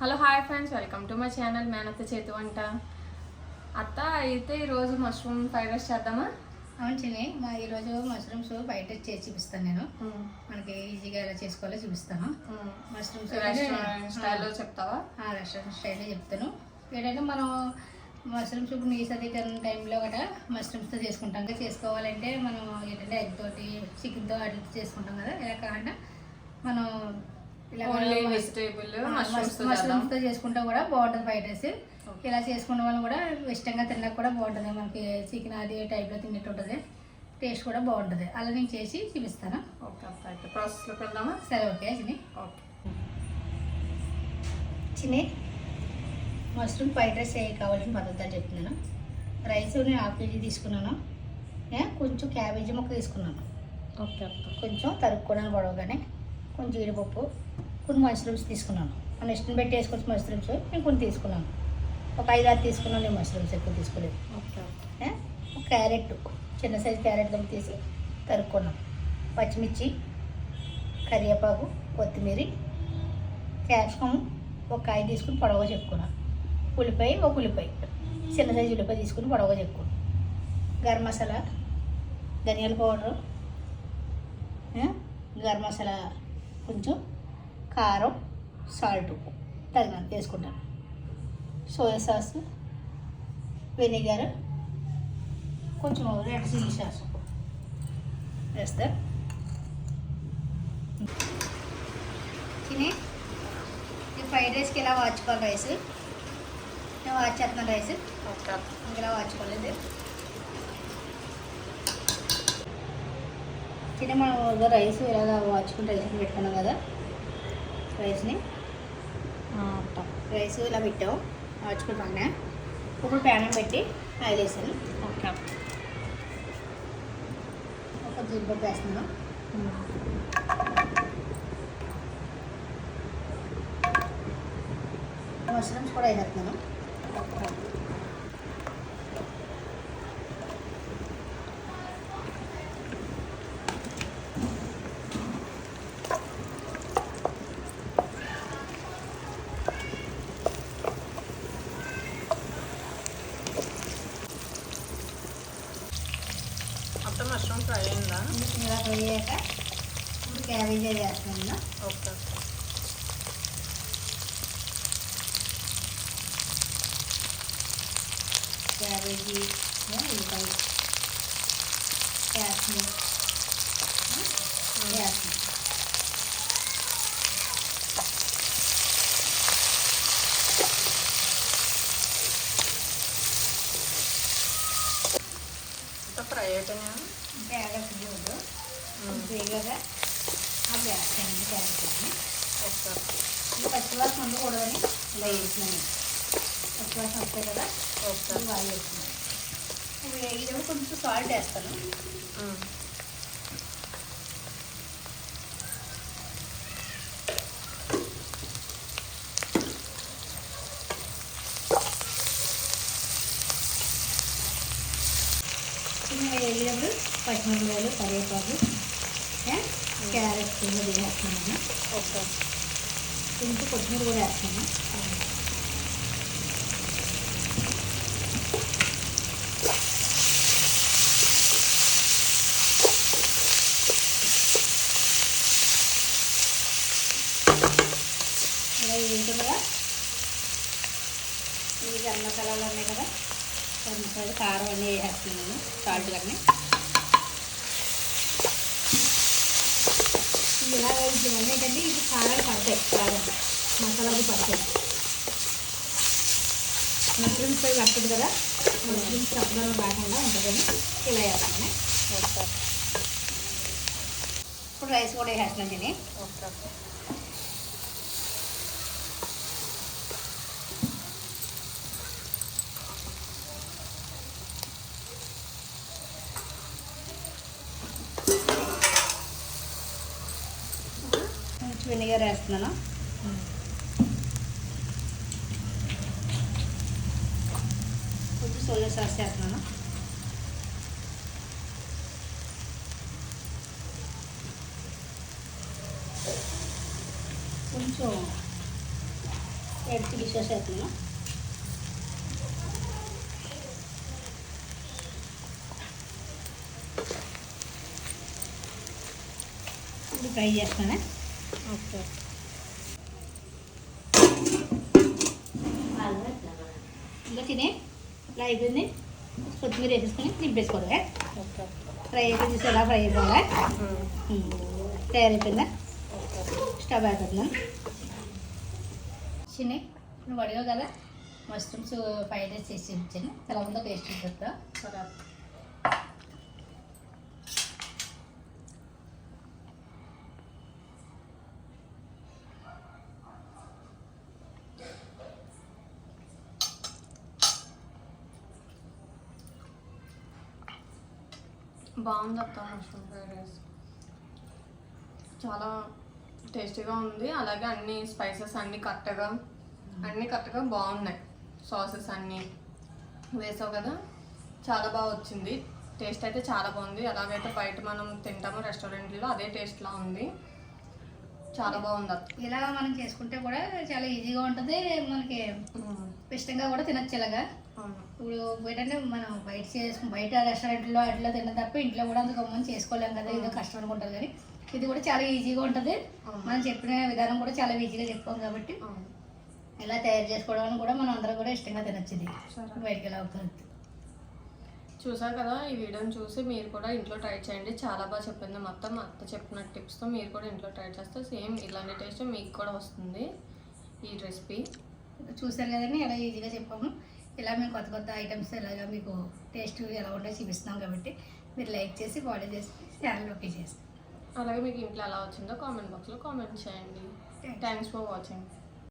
Hello hi friends. Welcome to my channel. మేనత్త చేతి వంట. అత్త అయితే ఈరోజు మష్రూమ్ ఫ్రైడ్ రైస్ చేద్దామా? అవును చిన్ని మా ఈరోజు మష్రూమ్స్ బయట చేసి చూపిస్తాను నేను. మనకి ఈజీగా ఎలా చేసుకోవాలో చూపిస్తాను. మష్రూమ్స్ రెస్టారెంట్ స్టైల్లో చెప్తావా? రెస్టారెంట్ స్టైల్లో చెప్తాను. ఏంటంటే మనం మష్రూమ్స్ ఇప్పుడు నీ సర్ది టైంలో గట్రా మష్రూమ్స్తో చేసుకుంటాం. కదా చేసుకోవాలంటే మనం ఏంటంటే ఎగ్ తోటి చికెన్తో వాటితో చేసుకుంటాం కదా. ఇలా కాకుండా మనం మష్రూమ్స్ మష్రూమ్స్తో చేసుకుంటా కూడా బాగుంటుంది ఫ్రైడ్ రైస్ ఇలా చేసుకున్న వాళ్ళు కూడా ఇష్టంగా తిన్నా కూడా బాగుంటుంది. మనకి చికెన్ అది టైప్లో తిన్నట్టు ఉంటుంది. టేస్ట్ కూడా బాగుంటుంది. అలా నేను చేసి చూపిస్తాను. ప్రాసెస్లోకి వెళ్దామా? సరే ఓకే చిన్ని. ఓకే చిన్ని మష్రూమ్ ఫ్రైడ్ రైస్ కావాల్సిన పద్ధతులు చెప్తున్నాను. రైస్ నేను హాఫ్ కేజీ తీసుకున్నాను. కొంచెం క్యాబేజీ ముక్క తీసుకున్నాను. ఓకే కొంచెం తరుక్కోవడానికి పొడవగానే కొంచెం జీడిపప్పు కొన్ని మష్రూమ్స్ తీసుకున్నాను. మన ఇష్టం పెట్టి వేసుకోవచ్చు మష్రూమ్స్ నేను కొన్ని తీసుకున్నాను. ఒక ఐదు ఆరు తీసుకున్నాను నేను మష్రూమ్స్ ఎక్కువ తీసుకోలేదు? ఒక క్యారెట్ చిన్న సైజు క్యారెట్ దమ్ తీసి తరుక్కున్నాం. పచ్చిమిర్చి కరివేపాకు కొత్తిమీర క్యాప్సికమ్ ఒక కాయ తీసుకుని పొడవుగా చెప్పుకున్నాం ఉల్లిపాయ ఒక ఉల్లిపాయ. చిన్న సైజు ఉల్లిపాయ తీసుకుని పొడవుగా చెప్పుకున్నాం గరం మసాలా ధనియాల పౌడరు? గరం మసాలా కొంచెం కారం సాల్ట్ తగినంత వేసుకుంటాను. సోయా సాస్ వెనిగర్ కొంచెం రెడ్ చిల్లీ సాస్ వేస్తా. తిని ఈ ఫ్రైడ్ రైస్కి ఇలా వాచుకోవాలి రైస్? నేను వాచ్ చేస్తున్నాను రైస్. ఓకే. అత్త ఇంక ఇలా వాచుకోలేదు తిని మనం రైస్ ఇలాగ వాచుకుని రైస్ పెట్టుకున్నాం కదా. రైస్ని రైస్ ఇలా పెట్టాం. వాచుకుని ఇప్పుడు ప్యానం పెట్టి ఆయిల్ వేసాను ఓకే ఒక జీడిపప్పు వేస్తున్నాను మష్రూమ్స్ కూడా వేసేస్తున్నాను అత్త మష్రూమ్ ఫ్రై అయిందా ఇలా ఫ్రై అయ్యాక ఇప్పుడు క్యాబేజీ వేస్తున్నాను ఓకే అత్త క్యాబేజీ ఉల్లిపాయ క్యాప్సికం వేస్తున్నాను అత్త ఫ్రై అయిపోయినా వేగగా అవి వేస్తాను క్యారెట్ని ఓకే అత్త ఈ పచ్చివాసన ఉండకూడదని ఇలా వేస్తున్నాను. పచ్చివాసన వస్తాయి కదా ఇవి బాగా వేస్తున్నాను. ఇప్పుడు వేగేటప్పుడు కొంచెం సాల్ట్ వేస్తాను. ఉమ్. చిన్న వేగేటప్పుడు పచ్చిమిరపకాయలు కరివేపాకు క్యారెట్ కింద వేస్తున్నాను. ఓకే. కొంచెం కొత్తిమీర కూడా వేస్తాను ఇలా వేగుతుండగా ఈ గరం మసాలాలు ఉన్నాయి కదా? గరం మసాలా కారం అన్నీ వేసేస్తున్నాను సాల్ట్ కానీ ఇలా వేయించడం ఏంటంటే ఇది కారాలు పడతాయి. కారం మసాలాలు పడతాయి. మష్రూమ్స్ పై పడుతుంది కదా? మష్రూమ్స్ తప్పడం రాకుండా ఉంటుందని ఇలా వేస్తాను ఓకే. ఇప్పుడు రైస్ కూడా వేసేస్తున్నాను దీన్ని. ఓకే. వెనిగర్ వేస్తున్నాను. కొంచెం సోయా సాస్ వేస్తున్నాను. కొంచెం రెడ్ చిల్లీ సాస్ వేస్తున్నాను. ఇది ఫ్రై చేస్తాను. ఓకే. ఇంకా తినే? ఇలా అయిపోయింది. కొత్తిమీర వేసేసుకొని నింపేసుకోవడమే ఓకే. ఫ్రై అయిపోయింది చూసి ఎలా ఫ్రై అయిపోవాలా. తయారైపోయిందా? స్టవ్ అయిపోతుందా చిన్న నువ్వు అడిగావు కదా మష్రూమ్స్ ఫ్రైడ్ రైస్ చేసి ఇచ్చాను. ఉందో టేస్ట్? చూపిస్తా బాగుంది అక్క మష్రూమ్ ఫ్రైడ్ రైస్ చాలా టేస్టీగా ఉంది. అలాగే అన్ని స్పైసెస్ అన్ని కరెక్ట్గా అన్ని కరెక్ట్గా బాగున్నాయి. సాసెస్ అన్నీ వేసావు కదా? చాలా బాగా వచ్చింది. టేస్ట్ అయితే చాలా బాగుంది. ఎలాగైతే బయట మనం తింటామో రెస్టారెంట్లో అదే టేస్ట్లా ఉంది. చాలా బాగుంది ఇలా మనం చేసుకుంటే కూడా చాలా ఈజీగా ఉంటుంది. మనకి ఇష్టంగా కూడా తినచ్చు ఇలాగా. ఇప్పుడు ఏంటంటే మనం బయట చేసుకు బయట రెస్టారెంట్లో అట్లా తినడం తప్ప ఇంట్లో కూడా అంత గమ్మని చేసుకోలేం కదా ఏదో కష్టం అనుకుంటుంది కానీ ఇది కూడా చాలా ఈజీగా ఉంటుంది. మనం చెప్పిన విధానం కూడా చాలా ఈజీగా చెప్పాం కాబట్టి ఇలా తయారు చేసుకోవడం కూడా మనం అందరం కూడా ఇష్టంగా తినచ్చు ఇది సరే బయటకి ఎలా అవుతుంది? చూసారు కదా ఈ వీడియోని చూసి మీరు కూడా ఇంట్లో ట్రై చేయండి. చాలా బాగా చెప్పింది మొత్తం అత్త చెప్పిన టిప్స్తో మీరు కూడా ఇంట్లో ట్రై చేస్తే సేమ్ ఇలాంటి టేస్ట్ మీకు కూడా వస్తుంది ఈ రెసిపీ. చూసారు కదండి ఎలా ఈజీగా చెప్పాము. ఇలా మేము కొత్త కొత్త ఐటమ్స్ ఇలాగా మీకు టేస్ట్ ఎలా ఉండే చూపిస్తున్నాం కాబట్టి మీరు లైక్ చేసి ఫాలో చేసి ఛానల్ ఓకే చేస్తాం అలాగే మీకు ఇంట్లో ఎలా వచ్చిందో కామెంట్ బాక్స్లో కామెంట్ చేయండి. Thanks for watching